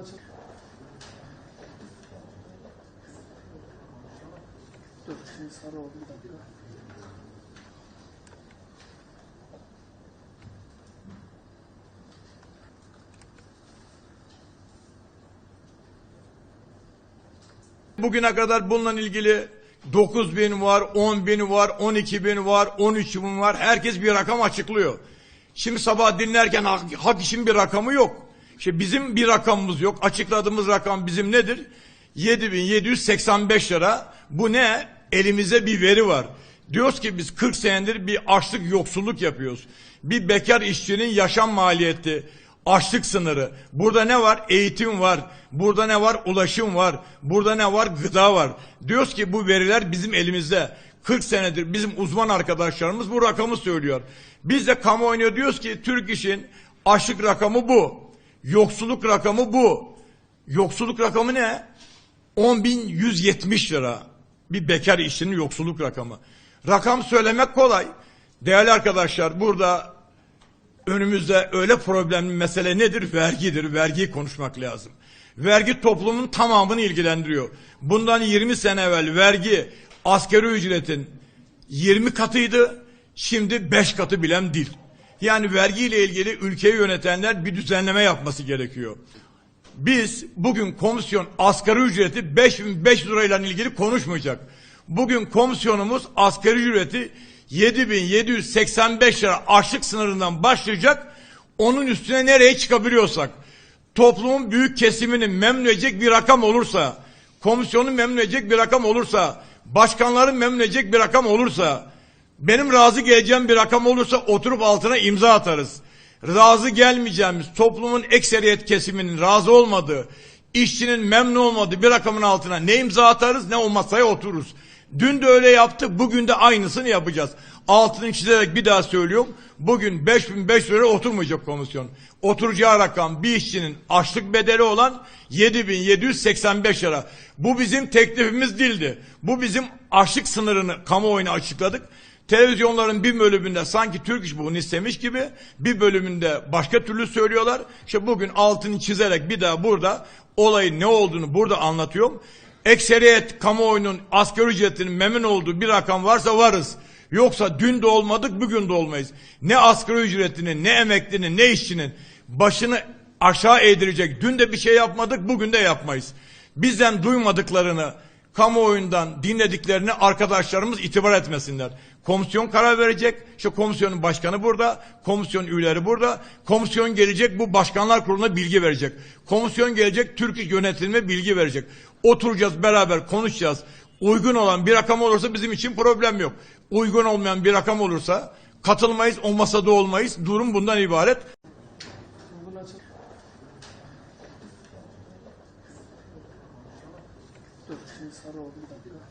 açık. Dur şimdi sarı oldu bir dakika. Bugüne kadar bununla ilgili 9 bin var, 10 bin var, 12 bin var, 13 bin var. Herkes bir rakam açıklıyor. Şimdi sabah dinlerken hak, hak için bir rakamı yok. İşte bizim bir rakamımız yok. Açıkladığımız rakam bizim nedir? 7785 lira. Bu ne? Elimize bir veri var. Diyoruz ki biz 40 senedir bir açlık yoksulluk yapıyoruz. Bir bekar işçinin yaşam maliyeti, açlık sınırı. Burada ne var? Eğitim var. Burada ne var? Ulaşım var. Burada ne var? Gıda var. Diyoruz ki bu veriler bizim elimizde. 40 senedir bizim uzman arkadaşlarımız bu rakamı söylüyor. Biz de kamuoyuna diyoruz ki Türk işin açlık rakamı bu. Yoksulluk rakamı bu. Yoksulluk rakamı ne? 10.170 lira. Bir bekar işçinin yoksulluk rakamı. Rakam söylemek kolay. Değerli arkadaşlar burada önümüzde öyle problemli mesele nedir? Vergidir. Vergiyi konuşmak lazım. Vergi toplumun tamamını ilgilendiriyor. Bundan 20 sene evvel vergi asgari ücretin 20 katıydı. Şimdi 5 katı bilen değil. Yani vergiyle ilgili ülkeyi yönetenler bir düzenleme yapması gerekiyor. Biz bugün komisyon asgari ücreti 5500 lirayla ilgili konuşmayacak. Bugün komisyonumuz asgari ücreti 7785 lira açlık sınırından başlayacak. Onun üstüne nereye çıkabiliyorsak toplumun büyük kesimini memnun edecek bir rakam olursa, komisyonu memnun edecek bir rakam olursa, başkanların memnun edecek bir rakam olursa, benim razı geleceğim bir rakam olursa oturup altına imza atarız. Razı gelmeyeceğimiz toplumun ekseriyet kesiminin razı olmadığı, işçinin memnun olmadığı bir rakamın altına ne imza atarız ne o masaya otururuz. Dün de öyle yaptık, bugün de aynısını yapacağız. Altını çizerek bir daha söylüyorum. Bugün 5500 lira oturmayacak komisyon. Oturacağı rakam bir işçinin açlık bedeli olan 7785 lira. Bu bizim teklifimiz değildi. Bu bizim açlık sınırını kamuoyuna açıkladık. Televizyonların bir bölümünde sanki Türk İş bunu istemiş gibi bir bölümünde başka türlü söylüyorlar. İşte bugün altını çizerek bir daha burada olayın ne olduğunu burada anlatıyorum. Ekseriyet kamuoyunun asgari ücretinin memnun olduğu bir rakam varsa varız. Yoksa dün de olmadık bugün de olmayız. Ne asgari ücretinin ne emeklinin ne işçinin başını aşağı eğdirecek. Dün de bir şey yapmadık bugün de yapmayız. Bizden duymadıklarını kamuoyundan dinlediklerini arkadaşlarımız itibar etmesinler. Komisyon karar verecek. İşte komisyonun başkanı burada, komisyon üyeleri burada. Komisyon gelecek bu başkanlar kuruluna bilgi verecek. Komisyon gelecek Türk İş yönetimine bilgi verecek. Oturacağız beraber konuşacağız. Uygun olan bir rakam olursa bizim için problem yok. Uygun olmayan bir rakam olursa katılmayız, o masada olmayız. Durum bundan ibaret. Dur şimdi sarı oldu bir dakika.